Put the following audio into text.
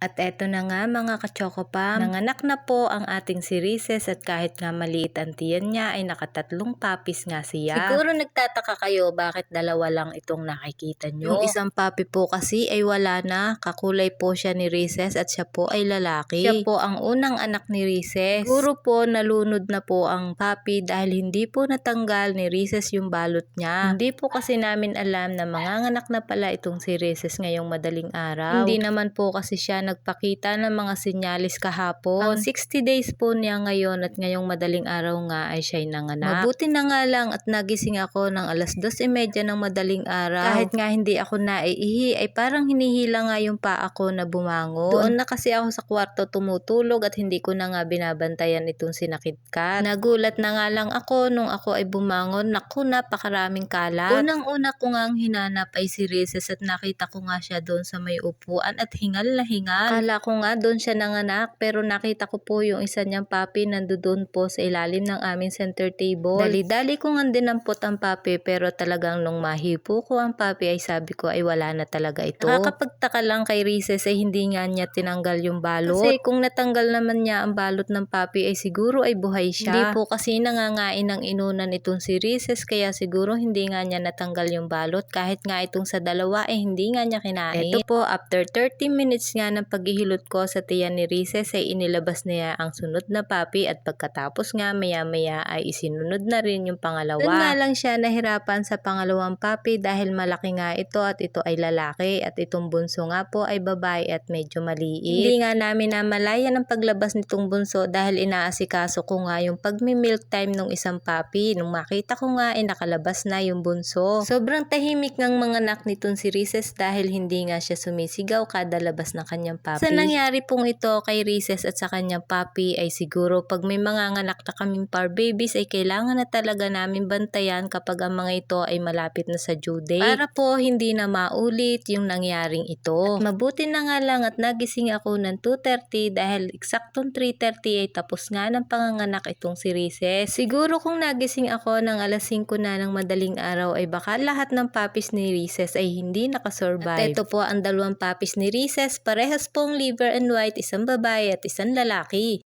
At eto na nga mga kachokopam, nanganak na po ang ating si Rises at kahit nga maliit ang tiyan niya ay nakatatlong papis nga siya. Siguro nagtataka kayo bakit dalawa lang itong nakikita nyo. Yung isang papi po kasi ay wala na, kakulay po siya ni Rises at siya po ay lalaki. Siya po ang unang anak ni Rises. Siguro po nalunod na po ang papi dahil hindi po natanggal ni Rises yung balot niya. Hindi po kasi namin alam na manganganak na pala itong si Rises ngayong madaling araw. Hindi naman po kasi siya nagpakita ng mga sinyalis kahapon. Ang 60 days po niya ngayon at ngayong madaling araw nga ay siya'y nanganak. Mabuti na nga lang at nagising ako ng alas 2.30 ng madaling araw. Kahit nga hindi ako naiihi ay parang hinihila nga yung paa ko na bumangon. Doon na kasi ako sa kwarto tumutulog at hindi ko na nga binabantayan itong sinakitkat. Nagulat na nga lang ako nung ako ay bumangon. Naku, napakaraming kalat. Unang-una ko nga ang hinanap ay si Reses at nakita ko nga siya doon sa may upuan at hingal na hingal. Kala ko nga doon siya nanganak pero nakita ko po yung isa niyang papi nandoon po sa ilalim ng aming center table. Dali-dali ko nga dinampot ang papi pero talagang nung mahipo ko ang papi ay sabi ko ay wala na talaga ito. Nakakapagtaka lang kay Reses ay hindi nga niya tinanggal yung balot. Kasi kung natanggal naman niya ang balot ng papi ay siguro ay buhay siya. Hindi po kasi nangangain ng inunan itong si Reses kaya siguro hindi nga niya natanggal yung balot kahit nga itong sa dalawa ay hindi nga niya kinain. Ito po after 30 minutes nga ng paghihilot ko sa tiyan ni Reses ay inilabas niya ang sunod na papi at pagkatapos nga maya maya ay isinunod na rin yung pangalawa. Doon nga lang siya nahirapan sa pangalawang papi dahil malaki nga ito at ito ay lalaki at itong bunso nga po ay babae at medyo maliit. Hindi nga namin namalayan ang paglabas nitong bunso dahil inaasikaso ko nga yung pagmi-milk time ng isang papi. Nung makita ko nga ay nakalabas na yung bunso. Sobrang tahimik ng mga anak nitong si Reses dahil hindi nga siya sumisigaw kada labas ng kanyang papi. Sa nangyari pong ito kay Reses at sa kanyang papi ay siguro pag may mga anak na kaming par babies ay kailangan na talaga namin bantayan kapag ang mga ito ay malapit na sa due date. Para po hindi na maulit yung nangyaring ito. At mabuti na nga lang at nagising ako ng 2.30 dahil eksaktong 3.30 ay tapos nga ng panganganak itong si Reses. Siguro kung nagising ako ng alas 5 na ng madaling araw ay baka lahat ng papis ni Reses ay hindi nakasurvive. At ito po ang dalawang papis ni Reses, parehas pong liver and white, isang babae at isang lalaki.